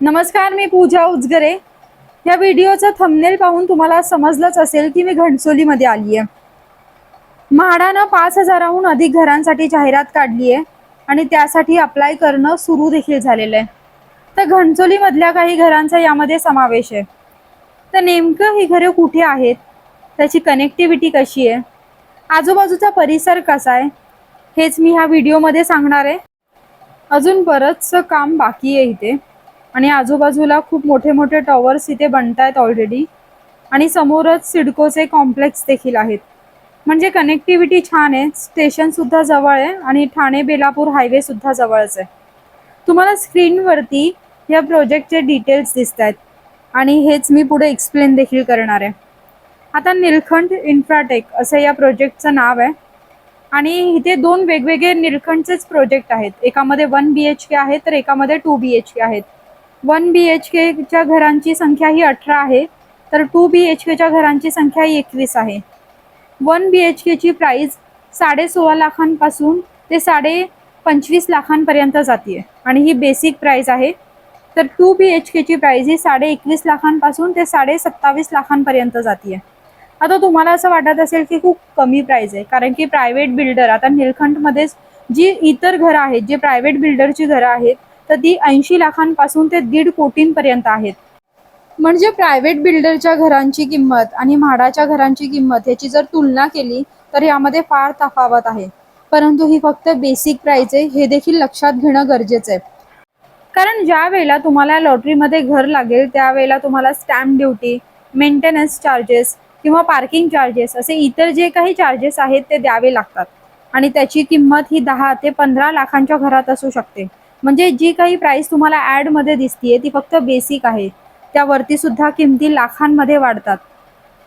नमस्कार मी पूजा उजगरे. या व्हिडिओचा थंबनेल पाहून तुम्हाला समजलंच असेल की मी घणसोलीमध्ये आली आहे म्हाडानं पाच हजाराहून अधिक घरांसाठी जाहिरात काढली आहे आणि त्यासाठी अप्लाय करणं सुरू देखील झालेलं आहे तर घणसोलीमधल्या काही घरांचा यामध्ये समावेश आहे. तर नेमकं ही घरे कुठे आहेत? त्याची कनेक्टिव्हिटी कशी आहे? आजूबाजूचा परिसर कसा आहे? हेच मी ह्या व्हिडिओमध्ये सांगणार आहे. अजून बरंचसं काम बाकी आहे इथे. आणि आजूबाजूला खूप मोठे मोठे टॉवर्स इथे बनत आहेत ऑलरेडी आणि समोरच सिडकोचे कॉम्प्लेक्स देखील आहेत. म्हणजे कनेक्टिव्हिटी छान आहे. स्टेशनसुद्धा जवळ आहे आणि ठाणे बेलापूर हायवेसुद्धा जवळच आहे. तुम्हाला स्क्रीनवरती या प्रोजेक्टचे डिटेल्स दिसत आहेत आणि हेच मी पुढे एक्सप्लेन देखील करणार आहे. आता निलखंड इन्फ्राटेक असं या प्रोजेक्टचं नाव आहे. आणि इथे दोन वेगवेगळे निलखंडचेच प्रोजेक्ट आहेत. एकामध्ये वन बी एच के आहे तर एकामध्ये टू बी एच के आहेत. वन बी एच केच्या घरांची संख्या ही अठरा आहे तर टू बी एच केच्या घरांची संख्या ही एकवीस आहे. वन बी एच केची प्राईज साडे सोळा लाखांपासून ते साडे पंचवीस लाखांपर्यंत जाते आणि ही बेसिक प्राईज आहे. तर टू बी एच केची प्राईज ही साडे एकवीस लाखांपासून ते साडे सत्तावीस लाखांपर्यंत जाते आता तुम्हाला असं वाटत असेल की खूप कमी प्राईज आहे कारण की प्रायव्हेट बिल्डर आता निलखंडमध्येच जी इतर घरं आहेत जे प्रायव्हेट बिल्डरची घरं आहेत तर ती ऐंशी लाखांपासून ते दीड कोटींपर्यंत आहेत. म्हणजे प्रायव्हेट बिल्डरच्या घरांची किंमत आणि म्हाडाच्या घरांची किंमत याची जर तुलना केली तर यामध्ये फार तफावत आहे. परंतु ही फक्त बेसिक प्राईज आहे हे देखील लक्षात घेणं गरजेचं आहे. कारण ज्या वेळेला तुम्हाला लॉटरीमध्ये घर लागेल त्यावेळेला तुम्हाला स्टॅम्प ड्युटी मेंटेनन्स चार्जेस किंवा पार्किंग चार्जेस असे इतर जे काही चार्जेस आहेत ते द्यावे लागतात. आणि त्याची किंमत ही दहा ते पंधरा लाखांच्या घरात असू शकते. म्हणजे जी काही प्राईस तुम्हाला ॲडमध्ये दिसतीये ती फक्त बेसिक आहे. त्यावरती सुद्धा किमती लाखांमध्ये वाढतात.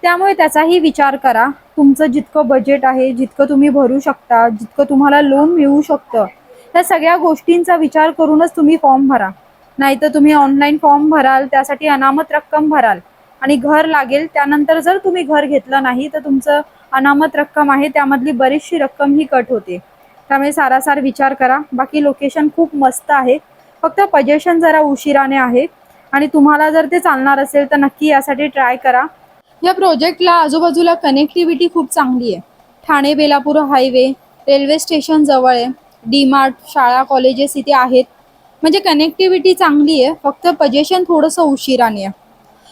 त्यामुळे त्याचाही विचार करा. तुमचं जितकं बजेट आहे जितकं तुम्ही भरू शकता जितकं तुम्हाला लोन मिळू शकतं त्या सगळ्या गोष्टींचा विचार करूनच तुम्ही फॉर्म भरा. नाहीतर तुम्ही ऑनलाईन फॉर्म भराल त्यासाठी अनामत रक्कम भराल. आणि घर लागेल त्यानंतर जर तुम्ही घर घेतलं नाही तर तुमचं अनामत रक्कम आहे त्यामधली बरीचशी रक्कम ही कट होते. त्यामुळे सारासार विचार करा. बाकी लोकेशन खूप मस्त आहे. फक्त पजेशन जरा उशिराने आहे. आणि तुम्हाला जर ते चालणार असेल तर नक्की यासाठी ट्राय करा. या प्रोजेक्टला आजूबाजूला कनेक्टिव्हिटी खूप चांगली आहे. Thane Belapur highway railway station जवळ आहे. डीमार्ट शाळा कॉलेजेस इथे आहेत. म्हणजे कनेक्टिव्हिटी चांगली आहे. फक्त पजेशन थोडंसं उशिराने आहे.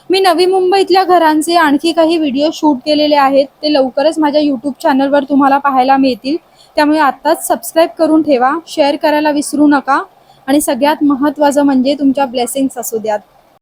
मी नवी मुंबईतल्या घरांचे आणखी काही व्हिडिओ शूट केलेले आहेत. ते लवकरच माझ्या यूट्यूब चॅनलवर तुम्हाला पाहायला मिळतील. त्यामुळे आत्ताच सबस्क्राईब करून ठेवा. शेअर करायला विसरू नका. आणि सगळ्यात महत्त्वाचं म्हणजे तुमच्या ब्लेसिंग्स असू द्यात.